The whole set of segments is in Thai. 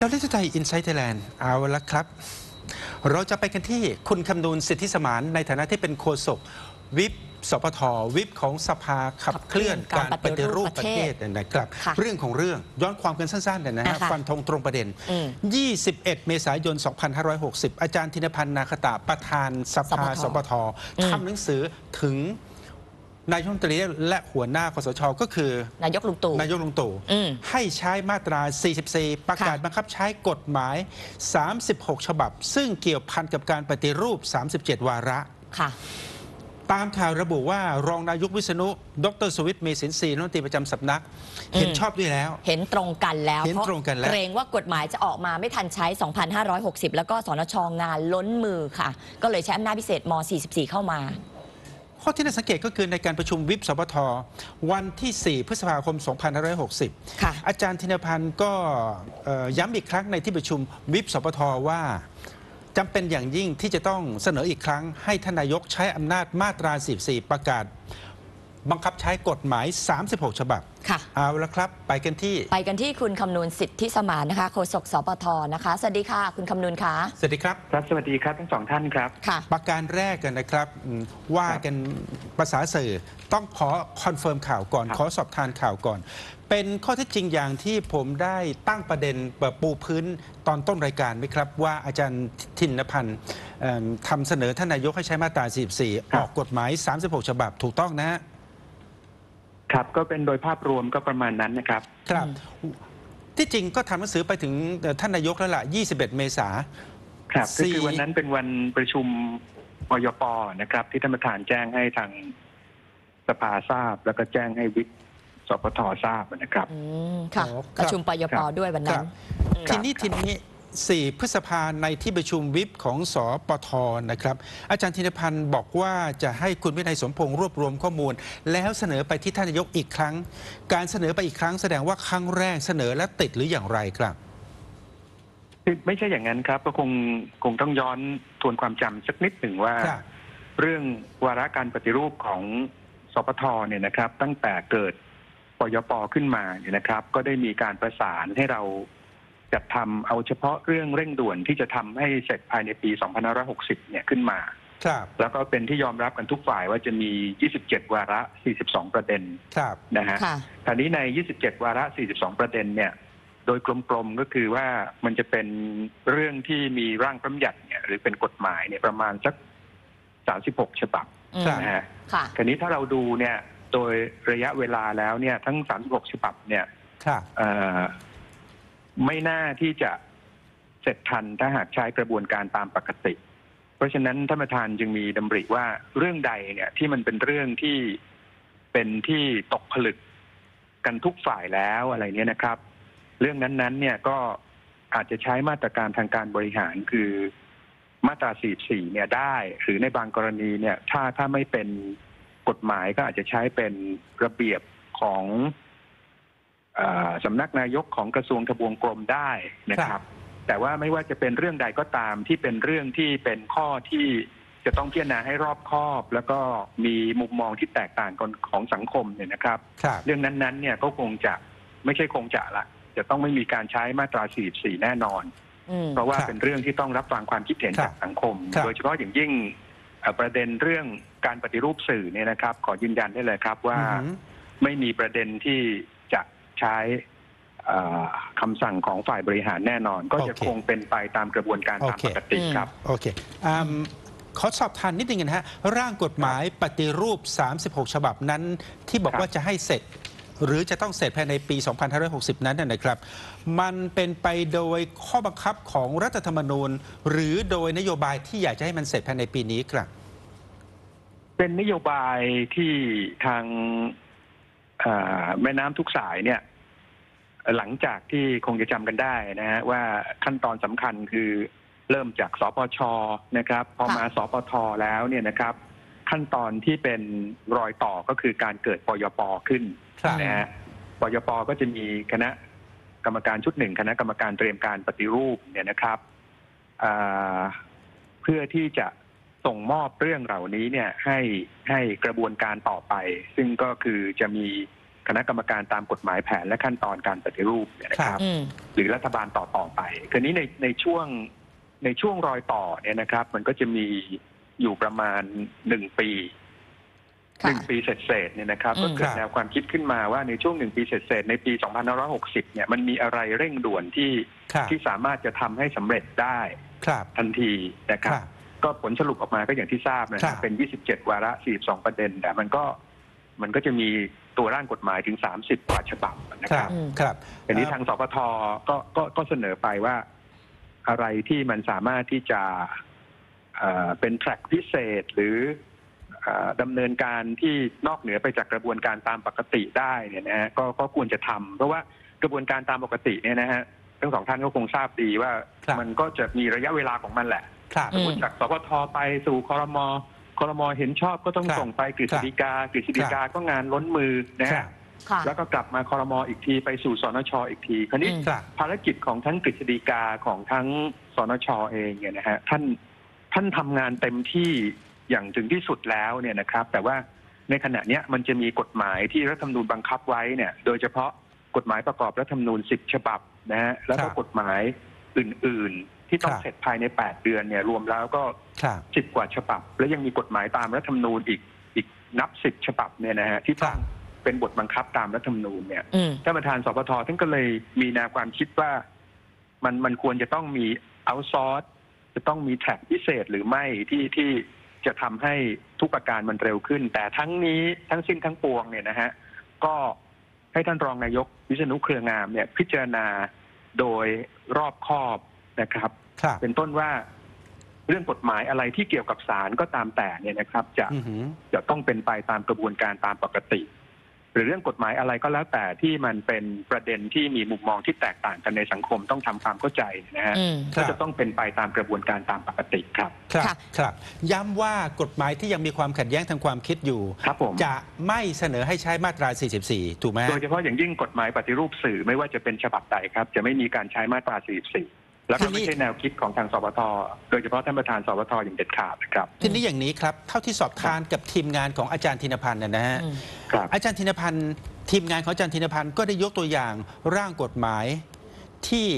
เจ้าหน้าที่ไทยอินไซต์ไทยแลนด์เอาละครับ เราจะไปกันที่คุณคำนูนสิทธิสมานในฐานะที่เป็นโฆษกวิปสปทวิปของสภาขับเคลื่อนการปฏิรูปประเทศนะครับค่ะเรื่องของเรื่องย้อนความกันสั้นๆนะฮะอ่าค่ะฟันธงตรงประเด็นอืม21 เมษายน 2560 อาจารย์ธินพันธ์นาคตาประธานสภาสสปปททอืมทำหนังสือถึง นายกรัฐมนตรีและหัวหน้าคสชก็คือ นายกลุงตู่ นายกลุงตู่อืมให้ใช้มาตรา 44 ประกาศค่ะบังคับใช้กฎหมาย 36 ฉบับ ซึ่งเกี่ยวพันกับการปฏิรูป 37 วาระ ค่ะ ตามข่าวระบุว่ารองนายกวิษณุ ดรสวิทย์เมสินทรีย์รัฐมนตรีประจำสำนักเห็นอืมชอบด้วยแล้ว เห็นตรงกันแล้วเห็นตรงกันแล้ว เพาะเกรงว่ากฎหมายจะออกมาไม่ทันใช้ 2,560 แล้วก็สนชงานล้นมือค่ะ ก็เลยใช้อำนาจพิเศษม 44 เข้ามา ข้อที่น่าสังเกตก็คือในการประชุมวิปสปทวันที่ 4 พฤษภาคม2560ค่ะอาจารย์ธินพันธ์ก็เอ่อย้ำอีกครั้งในที่ประชุมวิปสปทว่าจำเป็นอย่างยิ่งที่จะต้องเสนออีกครั้ง ให้ทานนายกใช้อำนาจมาตรา 44 ประกาศ บังคับใช้กฎหมาย 36 ฉบับ ค่ะเอาละครับ ไปกันที่ ไปกันที่คุณคำนูนสิทธิสมานนะคะโฆษกสปทนะคะสวัสดีค่ะ คุณคำนูนคะสวัสดีครับ ครับสวัสดีครับทั้งสองท่านครับ ค่ะ ประการแรกกันนะครับอืมว่ากันภาษาสื่อต้องขอคอนเฟิร์มข่าวก่อน ครับ ขอสอบทานข่าวก่อน เป็นข้อเท็จจริงอย่างที่ผมได้ตั้งประเด็นแบบปูพื้นตอนต้นรายการไหมครับ ว่าอาจารย์ทินพันธ์เอิ่มทำเสนอท่านนายกให้ใช้มาตรา 44 ออกกฎหมาย 36 ฉบับถูกต้องนะฮะ ครับก็เป็นโดยภาพรวมก็ประมาณนั้นนะครับ ครับ ที่จริงก็ทำหนังสือไปถึงเอ่อท่านนายกแล้วล่ะ 21 เมษาครับก็สี่คือวันนั้นเป็นวันประชุมปยปนะครับ ที่ท่านประธานแจ้งให้ทางสภาทราบ แล้วก็แจ้งให้วิปสปททราบนะครับอืมค่ะอ๋อครับประชุมปยคปรับด้วยวันคนั้รันบอืมทีนี้ทีนี้ 4 พฤษภาในที่ประชุมวิปของสปทนะครับ อาจารย์ธินพันธ์บอกว่าจะให้คุณวินัยสมพงษ์รวบรวมข้อมูล แล้วเสนอไปที่ท่านนายกอีกครั้ง การเสนอไปอีกครั้งแสดงว่าครั้งแรกเสนอและติดหรืออย่างไรครับคือไม่ใช่อย่างนั้นครับ ก็คงคงต้องย้อนทวนความจำสักนิดหนึ่งว่าครับเรื่องวาระการปฏิรูปของสปทเนี่ยนะครับ ตั้งแต่เกิดปยปขึ้นมาเนี่ยนะครับ ก็ได้มีการประสานให้เรา จัดทำเอาเฉพาะเรื่องเร่งด่วนที่จะทำให้เสร็จภายในปี2560 เนี่ยขึ้นมา ครับ แล้วก็เป็นที่ยอมรับกันทุกฝ่ายว่าจะมี 27 วาระ 42 ประเด็นครับ นะฮะค่ะคราวนี้ใน 27 วาระ 42 ประเด็นเนี่ย โดยกลมๆก็คือว่ามันจะเป็นเรื่องที่มีร่างพระบัญญัติเนี่ยหรือเป็นกฎหมายเนี่ยประมาณสัก 36 ฉบับอืมครับ นะฮะ ค่ะ คราวนี้ถ้าเราดูเนี่ยโดยระยะเวลาแล้วเนี่ยทั้ง 36 ฉบับเนี่ยครับ เอ่อ ไม่น่าที่จะเสร็จทันถ้าหากใช้กระบวนการตามปกติ เพราะฉะนั้นท่านประธานจึงมีดำริว่าเรื่องใดเนี่ยที่มันเป็นเรื่องที่เป็นที่ตกผลึกกันทุกฝ่ายแล้วอะไรเนี่ยนะครับ เรื่องนั้นๆ เนี่ยก็อาจจะใช้มาตรการทางการบริหารคือมาตรา 44 เนี่ยได้ หรือในบางกรณีเนี่ย ถ้าถ้าไม่เป็นกฎหมายก็อาจจะใช้เป็นระเบียบของ สำนักนายกของกระทรวงทบวงกรมได้นะคครัรับบแต่ว่าไม่ว่าจะเป็นเรื่องใดก็ตามที่เป็นเรื่องที่เป็นข้อที่จะต้องพิจารณาให้รอบคอบ แล้วก็มีมุมมองที่แตกต่างกันของสังคมเนี่ยนะครับครับเรื่องนั้นๆเนี่ยก็คงจะไม่ใช่คงจะละจะต้องไม่มีการใช้มาตรา 44 แน่นอนอืมเพราะว่าครับเป็นเรื่องที่ต้องรับฟังความคิดเห็นครับจากสังคมครับโดยเฉพาะอย่างยิ่งเอ่อประเด็นเรื่องการปฏิรูปสื่อเนี่ยนะครับ ขอยืนยันได้เลยครับว่าอือหือไม่มีประเด็นที่จะ ใช้เอ่อคำสั่งของฝ่ายบริหารแน่นอน ก็จะโอเคคงเป็นไปตามกระบวนการตามโอเคปกติอืมครับโอเคอืมขอสอบทานนิดนึงนะฮะ ร่างกฎหมายปฏิรูป 36 ฉบับนั้น ที่บอกครับว่าจะให้เสร็จ หรือจะต้องเสร็จภายในปี 2560 นั้นนะนะครับ มันเป็นไปโดยข้อบังคับของรัฐธรรมนูญ หรือโดยนโยบายที่อยากจะให้มันเสร็จภายในปีนี้ครับ เป็นนโยบายที่ทางเอ่อ แม่น้ำทุกสายเนี่ย หลังจากที่คงจะจำกันได้นะฮะว่าขั้นตอนสำคัญคือเริ่มจากสปชนะครับ พอค่ะมาสปทแล้วเนี่ยนะครับ ขั้นตอนที่เป็นรอยต่อก็คือการเกิดปยปขึ้นครับนะฮะปยปก็จะมีคณะกรรมการชุดหนึ่งคณะกรรมการเตรียมการปฏิรูปเนี่ยนะครับอ่าเพื่อที่จะ ส่งมอบเรื่องเหล่านี้เนี่ยให้ให้กระบวนการต่อไป ซึ่งก็คือจะมีคณะกรรมการตามกฎหมายแผนและขั้นตอนการปฏิรูปเนี่ยนะครับอืมหรือรัฐบาลต่อต่อไป คืนนี้ในในช่วงในช่วงรอยต่อเนี่ยนะครับ มันก็จะมีอยู่ประมาณหนึ่งปีหค่ะนึ่งปีเศษๆเนี่ยนะครับอืมก็เกิดแนวความคิดขึ้นมาว่าในช่วงหนึ่งปีเศษๆในปี2560 เนี่ยมันมีอะไรเร่งด่วนที่ครับที่สามารถจะทำให้สำเร็จได้ครับทันทีนะคครับรับ ก็ผลสรุปออกมาก็อย่างที่ทราบนะคครัรับบเป็น 27 วาระ 42 ประเด็น แต่มันก็มันก็จะมีตัวร่างกฎหมายถึง 30กว่าฉบับนะคครัรับบครับทีนี้ทางสปทก็ก็ก็เสนอไปว่า อะไรที่มันสามารถที่จะเอ่อเป็นแทร็กพิเศษหรือเอ่อดำเนินการที่นอกเหนือไปจากกระบวนการตามปกติได้เนี่ยนะฮะก็ก็ควรจะทำเพราะว่ากระบวนการตามปกติเนี่ยนะฮะทั้งสองท่านก็คงทราบดีว่า ครับ มันก็จะมีระยะเวลาของมันแหละ ครับสมมติจากสปทไปสู่คอรมอคอรมอเห็นชอบก็ต้องครับส่งไปกฤษฎีกากฤษฎีกาก็งานล้นมือนะครัฮะบค่ะ แล้วก็กลับมาคอรมออีกทีไปสู่สนชอีกที คราวนี้อืม ครับ ภารกิจของทั้งกฤษฎีกาของทั้งสนชเองเนี่ยนะฮะท่านท่านทำงานเต็มที่อย่างถึงที่สุดแล้วเนี่ยนะครับ แต่ว่าในขณะเนี้ยมันจะมีกฎหมายที่รัฐธรรมนูญบังคับไว้เนี่ย โดยเฉพาะกฎหมายประกอบรัฐธรรมนูญ10ฉบับนะฮะแล้วก็ครับ กฎหมายอื่น ๆ ที่ต้องครับ เสร็จภายใน 8 เดือนเนี่ยรวมแล้วก็ ครับ สิบกว่าฉบับ และยังมีกฎหมายตามรัฐธรรมนูญอีกอีกนับสิบฉบับเนี่ยนะฮะที่ต้องเป็นบทบังคับตามรัฐธรรมนูญเนี่ยอืม ท่านประธานสปทท่านก็เลยมีแนวความคิดว่ามันมันควรจะต้องมีเอาซอร์สจะต้องมีแท็กพิเศษหรือไม่ที่ที่จะทำให้ทุกประการมันเร็วขึ้น แต่ทั้งนี้ทั้งสิ้นทั้งปวงเนี่ยนะฮะก็ให้ท่านรองนายกวิษณุเครืองามเนี่ยพิจารณาโดยรอบคอบ นะครับ ครับเป็นต้นว่าเรื่องกฎหมายอะไรที่เกี่ยวกับศาลก็ตามแต่เนี่ยนะครับ จะอือหือจะต้องเป็นไปตามกระบวนการตามปกติ หรือเรื่องกฎหมายอะไรก็แล้วแต่ที่มันเป็นประเด็นที่มีมุมมองที่แตกต่างกันในสังคมต้องทำความเข้าใจนะฮะอืมครัก็บจะต้องเป็นไปตามกระบวนการตามปกติครับ ครับค่ะ ครับ ย้ำว่ากฎหมายที่ยังมีความขัดแย้งทางความคิดอยู่ ครับผม จะไม่เสนอให้ใช้มาตรา 44 ถูกไหมโดยเฉพาะอย่างยิ่งกฎหมายปฏิรูปสื่อไม่ว่าจะเป็นฉบับใดครับ จะไม่มีการใช้มาตรา 44 แล้วก็ไม่ใช่แนวคิดของทางสปทโดยเฉพาะท่านประธานสปทอย่างเด็ดขาดนะครับทีนี้อย่างนี้ครับเท่าที่สอบทานกับทีมงานของอาจารย์ธินพันธ์นะนะฮะอืมครับอาจารย์ธินพันธ์ทีมงานของอาจารย์ธินพันธ์ก็ได้ยกตัวอย่างร่างกฎหมายที่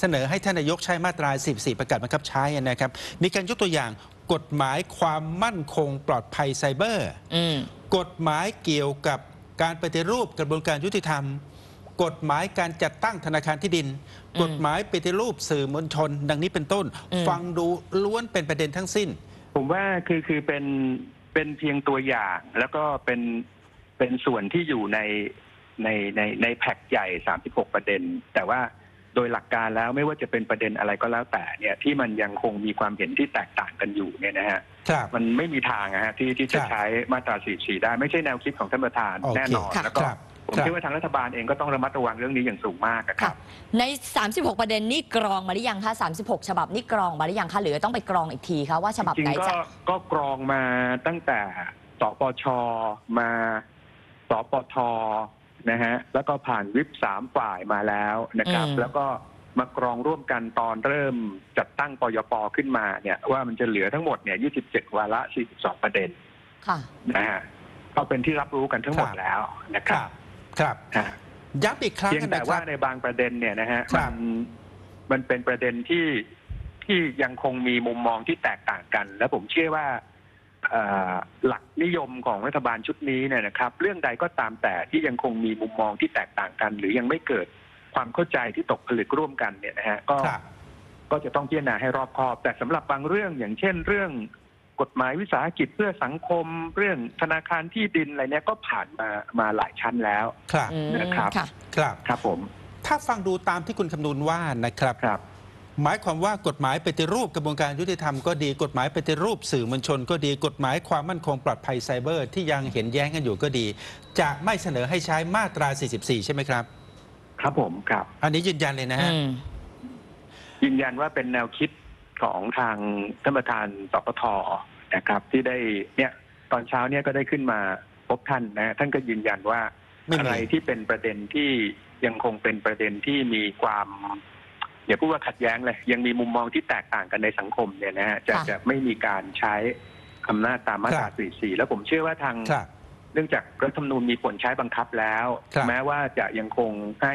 เสนอให้ท่านนายกใช้มาตรา 14 ประกาศบังคับใช้นะครับ มีการยกตัวอย่างกฎหมายความมั่นคงปลอดภัยไซเบอร์อืมกฎหมายเกี่ยวกับการปฏิรูปกระบวนการยุติธรรม กฎหมายการจัดตั้งธนาคารที่ดินอืมกฎหมายปฏิรูปสื่อมวลชน ดังนี้เป็นต้นอืมฟังดูล้วนเป็นประเด็นทั้งสิ้น ผมว่าคือคือเป็นเป็นเพียงตัวอย่างแล้วก็เป็นเป็นส่วนที่อยู่ในในในในแพ็กใหญ่ 36 ประเด็น แต่ว่าโดยหลักการแล้วไม่ว่าจะเป็นประเด็นอะไรก็แล้วแต่เนี่ยที่มันยังคงมีความเห็นที่แตกต่างกันอยู่เนี่ยนะฮะครับมันไม่มีทางนะฮะที่ที่จะครับใช้มาตรา 44 ได้ไม่ใช่แนวคิดของท่านประธานโอเคแน่นอนค่ะแล้วก็ครับ ผมครับเชื่อว่าทางรัฐบาลเองก็ต้องระมัดระวังเรื่องนี้อย่างสูงมากนะคค่ะรับ ใน 36 ประเด็นนี่กรองมาหรือยังคะ36 ฉบับนี่กรองมาหรือยังคะหรือต้องไปกรองอีกทีคะว่าฉบับจริไหนงๆก็จะก็กรองมาตั้งแต่สปชมาสปทนะฮะแล้วก็ผ่านวิปสามฝ่ายมาแล้วนะครับอืมแล้วก็มากรองร่วมกันตอนเริ่มจัดตั้งปยปขึ้นมาเนี่ยว่ามันจะเหลือทั้งหมดเนี่ย 27 วาระ 42 ประเด็นค่ะนะฮะก็เป็นที่รับรู้กันทั้งหมดครับแล้วนะคครับรับ ครับฮะย้ำอีกครั้งเพียงแต่นะคว่ารับในบางประเด็นเนี่ยนะฮะครัมับนมันเป็นประเด็นที่ที่ยังคงมีมุมมองที่แตกต่างกัน และผมเชื่อว่าเอ่อหลักนิยมของรัฐบาลชุดนี้เนี่ยนะครับ เรื่องใดก็ตามแต่ที่ยังคงมีมุมมองที่แตกต่างกัน หรือยังไม่เกิดความเข้าใจที่ตกผลึกร่วมกันเนี่ยนะฮะก็ครับก็จะต้องพิจารณาให้รอบคอบ แต่สำหรับบางเรื่องอย่างเช่นเรื่อง กฎหมายวิสาหกิจเพื่อสังคมเรื่องธนาคารที่ดินอะไรเนี่ยก็ผ่านมามาหลายชั้นแล้วครับอืมนะครับค่ะ ครับครับผม ถ้าฟังดูตามที่คุณคำนูนว่านะครับ ครับ หมายความว่ากฎหมายปฏิรูปกระบวนการยุติธรรมก็ดีกฎหมายปฏิรูปสื่อมวลชนก็ดีกฎหมายความมั่นคงปลอดภัยไซเบอร์ ที่ยังเห็นแย้งกันอยู่ก็ดี จะไม่เสนอให้ใช้มาตรา 44 ใช่ไหมครับ ครับผมครับ อันนี้ยืนยันเลยนะฮะ อืม ยืนยันว่าเป็นแนวคิด ของทางท่านประธานสปทนะครับ ที่ได้เนี่ยตอนเช้าเนี่ยก็ได้ขึ้นมาพบท่านนะท่านก็ยืนยันว่าไม่มีอะไรที่เป็นประเด็นที่ยังคงเป็นประเด็นที่มีความอย่าพูดว่าขัดแย้งเลย ยังมีมุมมองที่แตกต่างกันในสังคมเนี่ยนะฮะจะค่ะจะไม่มีการใช้อำนาจตามมาตราครับ44 แล้วผมเชื่อว่าทางครับเนื่องจากรัฐธรรมนูญมีผลใช้บังคับแล้วครับแม้ว่าจะยังคงให้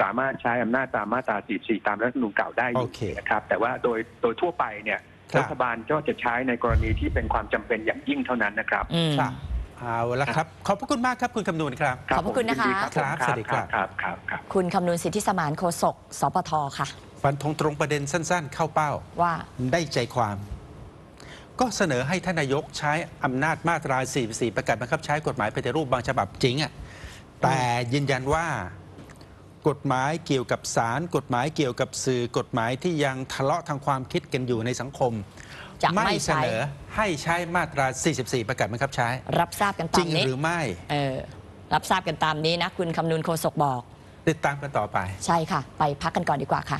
สามารถใช้อำนาจตามมาตรา 44 ตามรัฐธรรมนูญเก่าได้อโอยู่เคนะครับ แต่ว่าโดยโดยทั่วไปเนี่ยครับ รัฐบาลก็จะใช้ในกรณีที่เป็นความจำเป็นอย่างยิ่งเท่านั้นนะครับอืม ครับเอาละครับ ขอบพระคุณมากครับคุณคำนวณครับ ขอบพระคุณนะคะยิดีครับสวัสดีครับ ครับครับครับ คุณคำนูนสิทธิสมานโฆษกสปทค่ะ ฟันธงตรงประเด็นสั้นๆ เข้าเป้า ว่า ได้ใจความ ก็เสนอให้ท่านนายกใช้อำนาจมาตรา 44 ประกาศบังคับใช้กฎหมายปฏิรูปบางฉบับจริงอะแต่ยืนยันว่า กฎหมายเกี่ยวกับสารกฎหมายเกี่ยวกับสื่อกฎหมายที่ยังทะเลาะทางความคิดกันอยู่ในสังคม จะไม่เสนอให้ใช้มาตรา 44 ประกาศบังคับใช้ รับทราบกันจตาริมงนี้หรือไม่ เออรับทราบกันตามนี้นะ คุณคำนูนโฆษกบอก ติดตามกันต่อไป ใช่ค่ะ ไปพักกันก่อนดีกว่าค่ะ